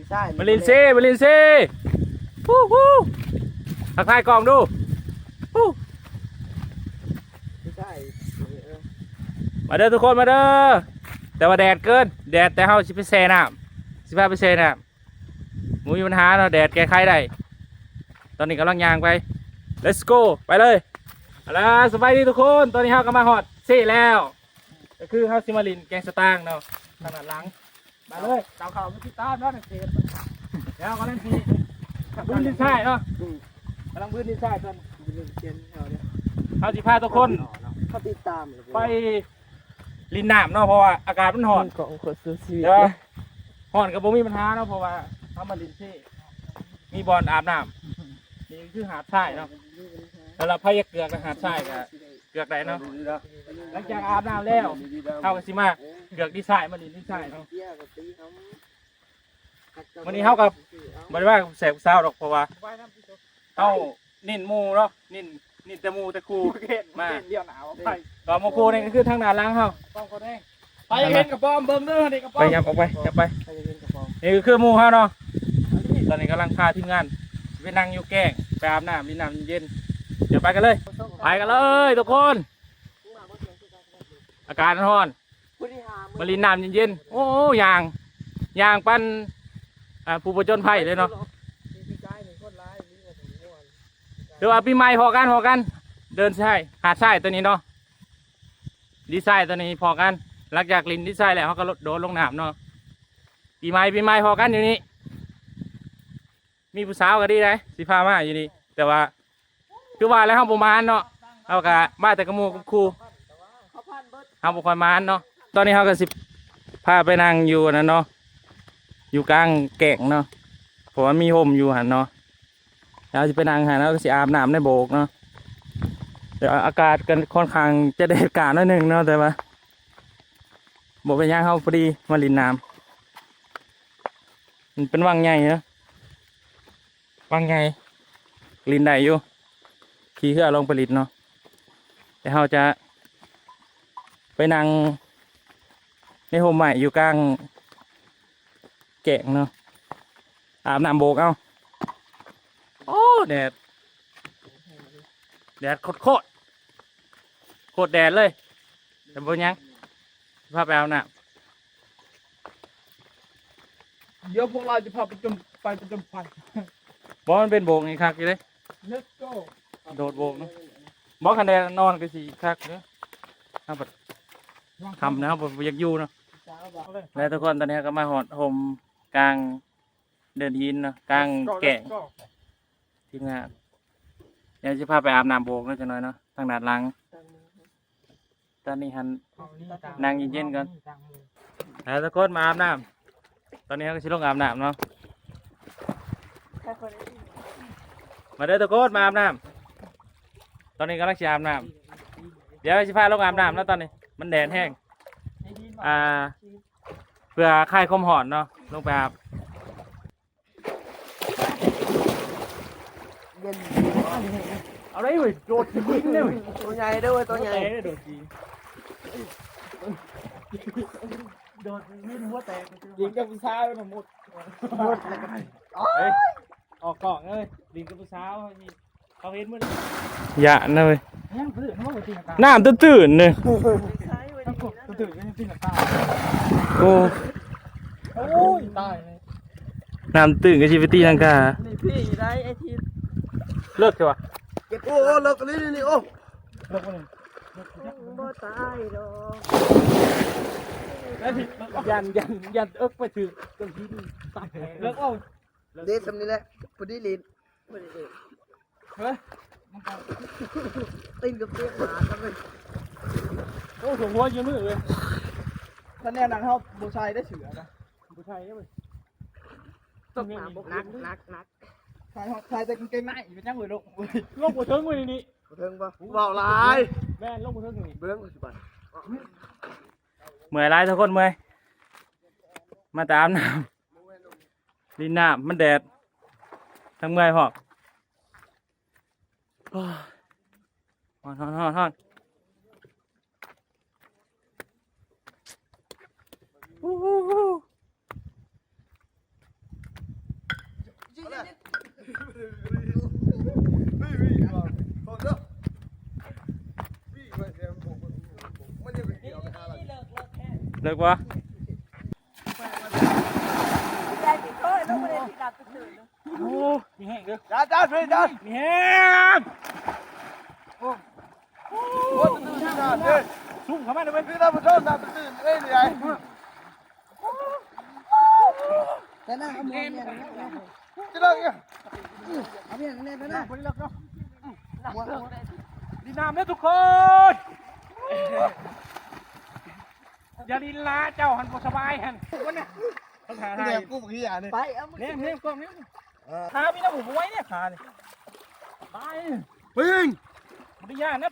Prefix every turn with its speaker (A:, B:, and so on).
A: พี่ชาย
B: มาลินซีมาลินซีฮู้ฮู้ทักทายกล่องดูฮู้
A: พี่ชายเออ
B: มาเด้อทุกคนมาเด้อแต่ว่าแดดเกิน แดดแต่เฮาสิไปแช่น้ำสิพาไปแช่น้ำหมูมีปัญหาเนาะแดดแก้ไขได้ตอนนี้กำลังยางไป let's go ไปเลยเอาล่ะสบายดีทุกคน ตอนนี้เฮาก็มาฮอดซีแล้ว ก็คือเฮาสิมาลินแกงสตางค์เนาะขนาดหลัง มาเลยดาวเขาไม่ติดตามเนาะนักเรียนแล้วกำลังทีพื้นดินทรายเนาะกำลังพื้นดินทรายตอน
A: เป็นเรื่องเชียนเอาเนี่ย
B: เฮาสิพาทุกคน
A: เขาติดตามเลย
B: ไปลินน้ำเนาะเพราะว่าอากาศมันร้อน
A: ของคนสู้ชีวิต
B: เดี๋ยวร้อนกับบ่มีปัญหาเนาะเพราะว่าเฮามาลินที่มีบอลอาบน้ำนี่คือหาดทรายเนาะแล้วเราพายเกลือกับหาดทรายกับเกลือกได้เนาะหลังจากอาบน้ำแล้วเฮาก็สิมา เกลือกดีไซน์มาลินดีไซน์เนาะ วันนี้เฮากับ บ่ได้ว่าแสบเศร้าหรอกเพราะว่าเฮานิ่นหมูเนาะนิ่นนิ่นแต่หมูแต่ครูมา
A: เลี้ยวหนาวไป
B: ก็หมูครูนี่ก็คือทางหน้าหล้างเฮา
A: ป้องคนแห้งไปเห็นกับป้อมเบิ่งเด้อนี่กับป้อ
B: ไป
A: ม
B: ยับออกไปยับไป
A: ไปเห็นกับป้อม
B: นี่ก็คือหมูเฮาเนาะตอนนี้กำลังพาทีมงานไปนั่งอยู่แกล้งไปอาบน้ำมีน้ำเย็นเดี๋ยวไปกันเลย ไปกันเลยทุกคน อากาศร้อน มาลินน้ำเย็นๆโอ้ยางยางปันอ่าผู้ประจนภัยเลยเนาะเดี๋ยวว่าปีใหม่พอกันพอกัน เดินใช่หาดใช่ตัวนี้เนาะดีไซน์ตัวนี้พอกันหลังจากลินดีไซน์แล้วเขาก็โดดลงน้ำเนาะปีใหม่ปีใหม่พอกันอยู่นี่มีผู้สาวก็ดีเลยสิพามาอยู่นี่แต่ว่าคือว่าแล้วห้องประมาณเนาะเอากะมาแต่กระมูกครูห้องบุคคลมานเนาะ ตอนนี้เขาก็สิพาไปนั่งอยู่นะเนาะอยู่กลางแก่งเนาะเพราะว่ามีห่มอยู่หันเนาะแล้วจะไปนั่งหันแล้วก็สิอาบน้ำในโบกเนาะเดี๋ยวอากาศกันค่อนข้างจะได้อากาศหนิดนึงเนาะแต่ว่าบอกไปย่างเขาพอดีมาลินน้ำมันเป็นวังใหญ่เนอะวังใหญ่ลินได้อยู่ขี่เครื่องลงไปลินเนาะแต่เขาจะไปนั่ง ในโฮมใหม่อยู่กลางแก่งเนาะอาบน้ำโบกเอาโอ้แดดแดดโคตรโคตรโคตรแดดเลยแต่บ่ยังพาไปเอาน่ะ
A: เดี๋ยวพวกเราจะพาไปจมไปไปจมไฟ
B: บอกมันเป็นโบกนี่คักอยู่เลย
A: Let's go
B: โดดโบกเนาะบอกคันแดนนอนก็สิคักเนาะถ้าแบบทำนะครับผมอยากอยู่เนาะ แล้วทุกคนตอนนี้ก็มาหอดโฮมกลางเดินหินเนาะกลางแก่งทีมงานเดี๋ยวจะพาไปอาบน้ำโบกเนาะจังหน่อยเนาะทางด้านหลัง ตอนนี้หันนั่งเย็นๆก่อนแล้วทุกคนมาอาบน้ำตอนนี้ก็ชิลงอาบน้ำเนาะมาเด้อทุกคนมาอาบน้ำตอนนี้กำลังจะอาบน้ำเดี๋ยวจะพาลงอาบน้ำแล้วตอนนี้ มันแดดแห้งอ่า เพื่อคลายความหอนเนาะลงไปอาบ
A: เย็น
B: เอาไรเว้ยโดดยิงเลยเว้ย
A: ตัวใหญ่ด้วยตัวใหญ่
B: โดดยิงโดดยิงหัวแตก
A: ยิงกับผู้ชายมันหมดหมดแล้วกัน
B: เฮ้ยออกกล่องเลยลิงกับผู้สาวเขามีเขาเห็นมันอย่านะเว้ย
A: ยังตื่นเขาบอกตีนตา
B: น้ำตื่นตื่นๆเลย
A: ตั้งกบตื่นยังตีนตา
B: โอ้
A: โอ้ยตายเลย
B: น้ำตื่นกับชีวิตตีลังกา
A: นี่พี่ได้ไอ้ที
B: เลิกใช่ปะ
A: เก็บโอ้โอ้เลิกกันนี่นี่โอ้
B: เลิกคนหนึ่ง
A: บ่ตายดอก
B: แล้วที่ยันยันยันเอิกไปถือจนที่ตายเลิกเอา
A: เดซำนี่แหละพอดีลิน
B: เฮ้ย
A: ตีนกับเตี้ยหมากันเลย
B: โอ้สมหัวยืนมือเลย
A: ท่านแน่นั้นเขาบูชายได้เสือนะ
B: ผู้ชายเนี่ยเว้ย
A: ตกน้ำนักนักนักชายชายแต่กางเกงในเป็นยังไงลูก
B: ลงบนเทิงมือนี่
A: เทิงปะเบาลาย
B: แม่นลงบนเทิงนี่
A: เบื้องปัจจุบัน
B: เมื่อยไรทุกคนเมื่อยมาตามน้ำลินน้ำมันแดดทั้งเมื่อยหอกโอ้ยฮอนฮอนฮอน ฮอนอู้หู้หู้เลิกวะ
C: ใจติดโทษลูกไม่ได้ติดดับตื่น
B: โอ้มีแห้งเด้อ
A: จ้าจ้าพี่จ้า
B: มีแห้ง
A: โอ้ตื่นจ้าเด้อ
B: ซุ่มเข้ามาเลยเว้ย
A: พี่น้าผู้ชมน้าตื่นเอ้ยนี่ไง
C: แต่หน้าเอามือเนี่ย
A: จะเลิกยัง
C: เอาเนี่ยเนี่ยแต่หน้า
A: ไม่เลิกเนาะ
B: ดีน้ำเด้อทุกคน อย่าดินลาเจ้าหันบ่สบายหันวันนี้ต้องหาให้
A: เนี่ยกูบอกที่อะนี่
C: ไปเอามือ
B: เนี่ยเนี่ยกล้องเนี่ยขาพี่น้ำผมไว้เนี่ยขาเนี่ยตาย
A: วิ่ง
B: บริยานะ